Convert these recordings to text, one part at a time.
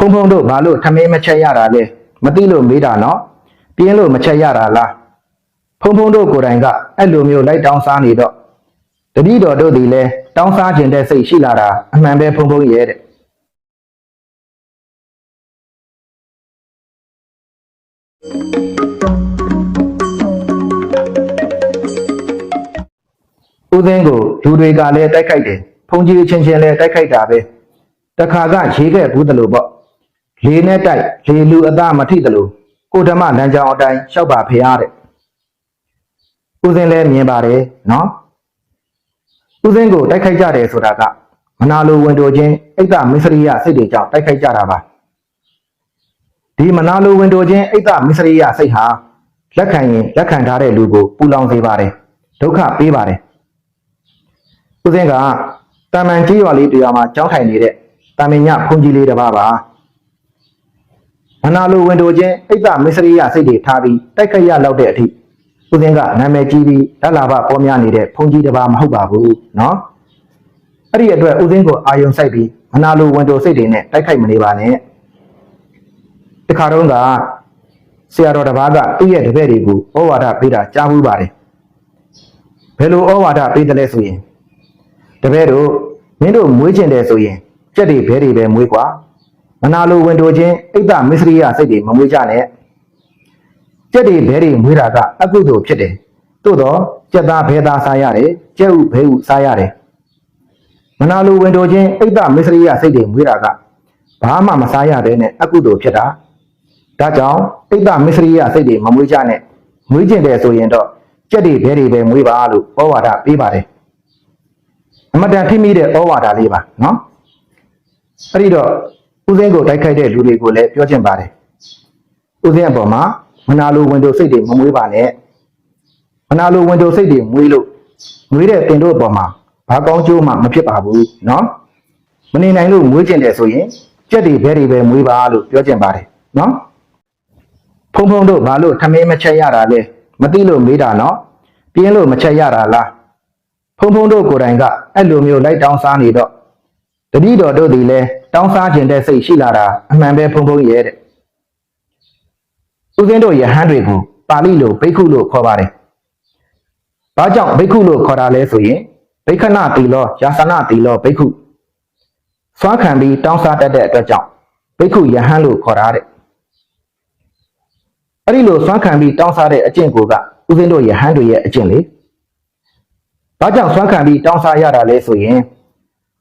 ဖုံဖုံတို့ဘာလို့ထမင်းမချက်ရတာလဲမသိလို့မေးတာနော်ပြင်းလို့မချက်ရတာလားဖုံဖုံတို့ကိုယ်တိုင်ကအဲ့လိုမျိုးလိုက်တောင်းစားနေတော့တတိတော်တို့ဒီလဲတောင်းစားခြင်းတဲ့စိတ်ရှိလာတာအမှန်ပဲဖုံဖုံရဲ့တဲ့ဦးသိန်းကိုလူတွေကလည်းတိုက်ခိုက်တယ်ဖုန်ကြီးချင်းချင်းလည်းတိုက်ခိုက်တာပဲတခါကရေးခဲ့ဘူးတလို့ပေါ့ လေနဲ့တိုက်လေလူအသားမထိတလို့ကိုဓမ္မလမ်းကြောင်းအတိုင်းလျှောက်ပါဖရားတဲ့ဦးသိန်းလည်းမြင်ပါတယ်နော်ဦးသိန်းကိုတိုက်ခိုက်ကြတယ်ဆိုတာကမနာလိုဝင်တိုချင်းအိတ်သမစ္စရိယစိတ်တွေကြောင့်တိုက်ခိုက်ကြတာပါဒီမနာလိုဝင်တိုချင်းအိတ်သမစ္စရိယစိတ်ဟာလက်ခံရင်လက်ခံထားတဲ့လူကိုပူလောင်စေပါတယ်ဒုက္ခပေးပါတယ်ဦးစင်းကတာမန်ကြီးရွာလေးတရားမှာကြောင်းထိုင်နေတဲ့တာမင်ညဘုန်းကြီးလေးတစ်ပါးပါ မနာလိုဝင်တို့ချင်းအိပ်ပမစ္စရိယစိတ်တွေထားပြီးတိုက်ခရရလောက်တဲ့အထိဦးစင်းကနာမည်ကြီးပြီးတလာဘပေါ်များနေတဲ့ဘုန်းကြီးတစ်ပါးမဟုတ်ပါဘူးနော်အဲ့ဒီအတွက်ဦးစင်းကိုအာယုံစိုက်ပြီးမနာလိုဝင်တို့စိတ်တွေနဲ့တိုက်ခိုက်မနေပါနဲ့တခါတော့ကဆရာတော်တစ်ပါးကသူ့ရဲ့တပည့်တွေကိုဩဝါဒပေးတာကြားဘူးပါတယ်ဘယ်လိုဩဝါဒပေးတယ်လဲဆိုရင်တပည့်တို့မင်းတို့မွေးကျင်တယ်ဆိုရင်ကြက်တွေဘဲတွေပဲမွေးကွာ မနာလိုဝင်တို့ချင်းအိတ်သမစ္စရိယစိတ်တွေမမွေးကြနဲ့ကြက်တွေဘဲတွေမွေးတာကအကုသိုလ်ဖြစ်တယ်သို့တော့ကြက်သားဘဲသားစားရတယ်ကြက်ဥဘဲဥစားရတယ်မနာလိုဝင်တို့ချင်းအိတ်သမစ္စရိယစိတ်တွေမွေးတာကဘာမှမစားရတဲ့နဲ့အကုသိုလ်ဖြစ်တာဒါကြောင့်အိတ်သမစ္စရိယစိတ်တွေမမွေးကြနဲ့မွေးကျင်တယ်ဆိုရင်တော့ကြက်တွေဘဲတွေပဲမွေးပါလို့ဩဝါဒပေးပါတယ်အမတန်ထိမိတဲ့ဩဝါဒလေးပါနော်အဲ့ဒီတော့ ဦးစင်းကိုတိုက်ခိုက်တဲ့လူတွေကိုလည်းပြောချင်ပါတယ်ဦးစင်းအပေါ်မှာမနာလိုဝင်တို့စိတ်တွေမမွေးပါနဲ့မနာလိုဝင်တို့စိတ်တွေမွေးလို့မွေးတဲ့တင်တို့အပေါ်မှာဘာကောင်းကျိုးမှမဖြစ်ပါဘူးနော်မနေနိုင်လို့မွေးကျင်တယ်ဆိုရင်ကြက်တွေဘဲတွေပဲမွေးပါလို့ပြောချင်ပါတယ်နော်ဖုံဖုံတို့ဘာလို့ထမင်းမချက်ရတာလဲမသိလို့မေးတာနော်ပြင်းလို့မချက်ရတာလားဖုံဖုံတို့ကိုယ်တိုင်ကအဲ့လိုမျိုးလိုက်တောင်းစားနေတော့ တတိတော်တို့ဒီလဲတောင်းစားခြင်းတဲ့စိတ်ရှိလာတာအမှန်ပဲဖုံဖုံရဲ့တဲ့ဦးဇင်းတို့ယဟန်တွေကိုပါဠိလိုဘိက္ခုလို့ခေါ်ပါတယ်။ဘာကြောင့်ဘိက္ခုလို့ခေါ်တာလဲဆိုရင်ဘိက္ခဏတီလောယာသနာတီလောဘိက္ခုစွမ်းခံပြီးတောင်းစားတတ်တဲ့အတွက်ကြောင့်ဘိက္ခုယဟန်လို့ခေါ်တာတဲ့။အဲ့ဒီလိုစွမ်းခံပြီးတောင်းစားတဲ့အကျင့်ကိုကဦးဇင်းတို့ယဟန်တွေရဲ့အကျင့်လေ။ဘာကြောင့်ဆွမ်းခံပြီးတောင်းစားရတာလဲဆိုရင်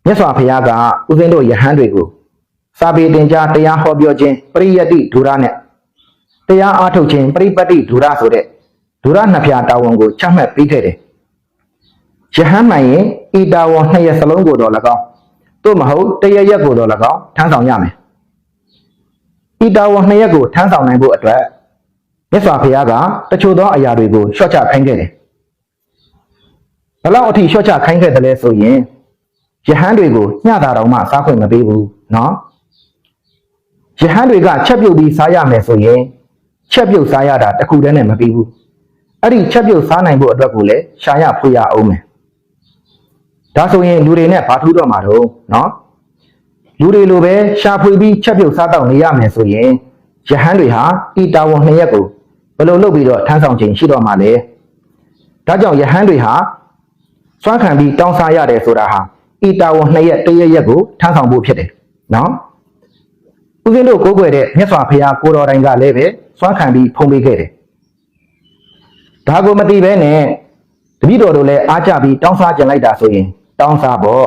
မြတ်စွာဘုရားကဥစဉ်တို့ယဟန်တွေကိုစာပေတင်ကြားတရားဟောပြောခြင်းပရိယတ္တိဒုရနဲ့တရားအားထုတ်ခြင်းပရိပတ်တိဒုရဆိုတဲ့ဒုရနှစ်ဖြာတာဝန်ကိုချမှတ်ပေးခဲ့တယ်။ယဟန်မှန်ရင်ဤတာဝန်နှစ်ရက်စလုံးကိုတော့၎င်းသို့မဟုတ်တရရက်ကိုတော့၎င်းထမ်းဆောင်ရမယ်။ဤတာဝန်နှစ်ရက်ကိုထမ်းဆောင်နိုင်ဖို့အတွက်မြတ်စွာဘုရားကတချို့သောအရာတွေကိုလျှော့ချခိုင်းခဲ့တယ်။ဘယ်လောက်အထိရှော့ချခိုင်းခဲ့တယ်လဲဆိုရင် ယဟန်တွေကိုညတာတော်မှစားခွင့်မပေးဘူးနော်ယဟန်တွေကချက်ပြုတ်ပြီးစားရမယ်ဆိုရင်ချက်ပြုတ်စားရတာတခုတည်းနဲ့မပြီးဘူးအဲ့ဒီချက်ပြုတ်စားနိုင်ဖို့အတွက်ကိုလည်းရှာရဖွေရအောင်မယ်ဒါဆိုရင်လူတွေနဲ့ဘာထူးတော့မှာတော့နော်လူတွေလိုပဲရှာဖွေပြီးချက်ပြုတ်စားတော့နေရမယ်ဆိုရင်ယဟန်တွေဟာဤတာဝန်နှစ်ရက်ကိုဘယ်လိုလုပ်ပြီးတော့ထမ်းဆောင်ခြင်းရှိတော့မှာလဲဒါကြောင့်ယဟန်တွေဟာစွမ်းခံပြီးတောင်းစားရတယ်ဆိုတာဟာ ဤတာဝန်နှစ်ရက်တရက်ရက်ကိုထမ်းဆောင်ဖို့ဖြစ်တယ်နော်ဦးဇင်းတို့ကိုးကွယ်တဲ့မြတ်စွာဘုရားကိုတော်တိုင်ကလည်းပဲစွမ်းခံပြီးဖုံးပေးခဲ့တယ်ဒါကိုမသိဘဲနဲ့တပည့်တော်တို့လည်းအားကြပြီးတောင်းစားကြလိုက်တာဆိုရင် တောင်းစားပေါ့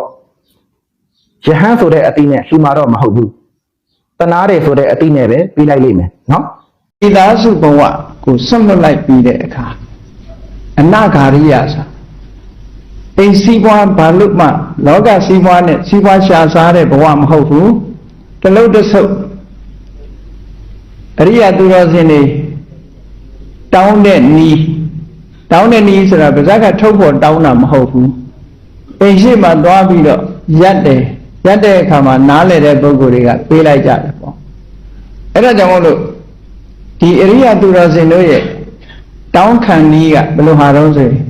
ယဟန်ဆိုတဲ့အတိနဲ့လှူမာတော့မဟုတ်ဘူးတနာတယ်ဆိုတဲ့အတိနဲ့ပဲပြီးလိုက်လိမ့်မယ်နော်ဤသားစုဘဝကိုဆွတ်လွတ်လိုက်ပြီးတဲ့အခါအနာဂါရိယဆို အိမ်စီးပွားဘာလို့မှလောကစီးပွားနဲ့စီးပွားရှာစားတဲ့ဘဝမဟုတ်ဘူးတလုံးတစ်ဆုပ်အရိယသူတော်စင်တွေတောင်းတဲ့နီးတောင်းတဲ့နီးဆိုတာဗဇက်ကထုတ်ဖို့တောင်းတာမဟုတ်ဘူးအိမ်ရှိမှသွားပြီးတော့ရက်တယ်ရက်တဲ့အခါမှာနားလေတဲ့ပုဂ္ဂိုလ်တွေကပေးလိုက်ကြတယ်ပေါ့အဲ့ဒါကြောင့်မို့လို့ဒီအရိယသူတော်စင်တို့ရဲ့တောင်းခံနည်းကဘယ်လိုဟာတော့ဆိုရင်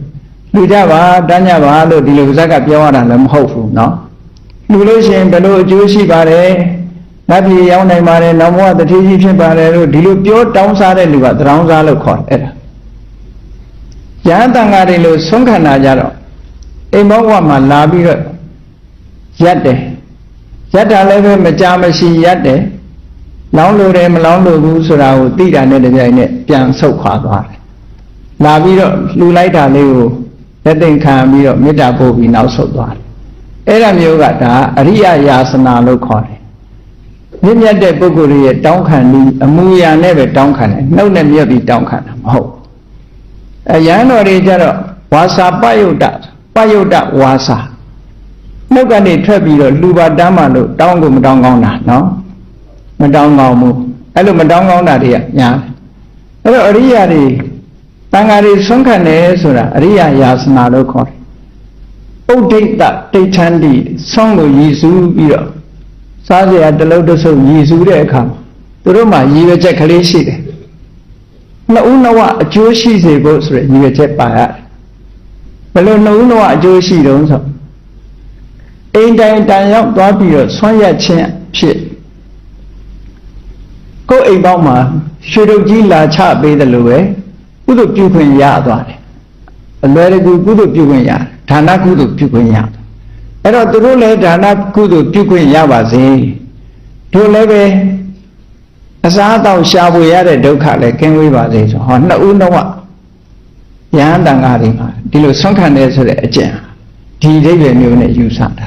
လူကြပါတန်းကြပါလို့ဒီလိုဇက်ကပြောရတာလည်းမဟုတ်ဘူးเนาะလူလို့ရှိရင်ဘယ်လိုအကျိုးရှိပါတယ်မ နတ်ပြည်ရောက်နိုင်ပါတယ်နောက်ဘဝတတိကြီးဖြစ်ပါတယ်လို့ဒီလိုပြောတောင်းစားတဲ့လူကသရောင်းစားလို့ခေါ်တယ်အဲ့ဒါယဟန်တန်ဃာတွေလို့ဆုံးခံတာကြတော့အိမ်မောဘဝမှာလာပြီးတော့ရက်တယ်ရက်တာလည်းပဲမကြမရှိရက်တယ်လောင်းလို့တယ်မလောင်းလို့ဘူးဆိုတာကိုသိတာနဲ့တပြိုင်နက်ပြန်ဆုတ်ခွာသွားတယ်လာပြီးတော့လှူလိုက်တာလေးကို လက်သိမ့်ခံပြီးတော့မေတ္တာပို့ပြီးနောက်ဆုတ်သွားတယ်အဲ့ဒါမျိုးကဒါအရိယယာစနာလို့ခေါ်တယ်မြင့်မြတ်တဲ့ပုဂ္ဂိုလ်ရဲ့တောင်းခံပြီးအမူအရာနဲ့ပဲတောင်းခံတယ်နှုတ်နဲ့မြတ်ပြီးတောင်းခံတာမဟုတ်အဲရဟန်းတော်တွေကြတော့ဝါစာပယုတ်တပယုတ်တဝါစာနှုတ်ကနေထွက်ပြီးတော့လူပါတမ်းမှလို့တောင်းကိုမတောင်းကောင်းတာနော်မတောင်းကောင်းဘူးအဲ့လိုမတောင်းကောင်းတာတွေကညာအဲ့တော့အရိယာတွေ တန်ဃာတွေဆုံးခံတယ်ဆိုတာအရိယာယာစနာလို့ခေါ်တယ်ဥဒိတတိဋ္ဌန္တိဆုံးကိုရည်စူးပြီးတော့စားစရာတစ်လုံးတစ်စုပ်ရည်စူးတဲ့အခါမှာသူတို့မှရည်ရွယ်ချက်ကလေးရှိတယ်နှစ်ဦးနှစ်ဝအကျိုးရှိစေဖို့ဆိုရယ်ရည်ရွယ်ချက်ပါရတယ်ဘယ်လိုနှစ်ဦးနှစ်ဝအကျိုးရှိတုံးဆိုအိမ်တိုင်းတန်ရောက်သွားပြီးတော့ဆွမ်းရက်ခြင်းဖြစ်ကိုယ်အိမ်ပေါက်မှာရွှေတုပ်ကြီးလာချပေးတယ်လို့ပဲ ကုသိုလ်ပြုခွင့်ရသွားတယ်အလွယ်တကူကုသိုလ်ပြုခွင့်ရတယ်ဒါနကုသိုလ်ပြုခွင့်ရတယ်အဲ့တော့သူတို့လည်းဒါနကုသိုလ်ပြုခွင့်ရပါစေတို့လည်းပဲအစားအသောက်ရှာဖွေရတဲ့ဒုက္ခလည်းကင်းဝေးပါစေဆိုဟောနှစ်ဦးနှစ်ဝရဟန်းတန်ဃာတွေမှာဒီလိုဆွမ်းခံတယ်ဆိုတဲ့အကျင့်ဟာဒီအိဗယ်မျိုးနဲ့ယူဆတာ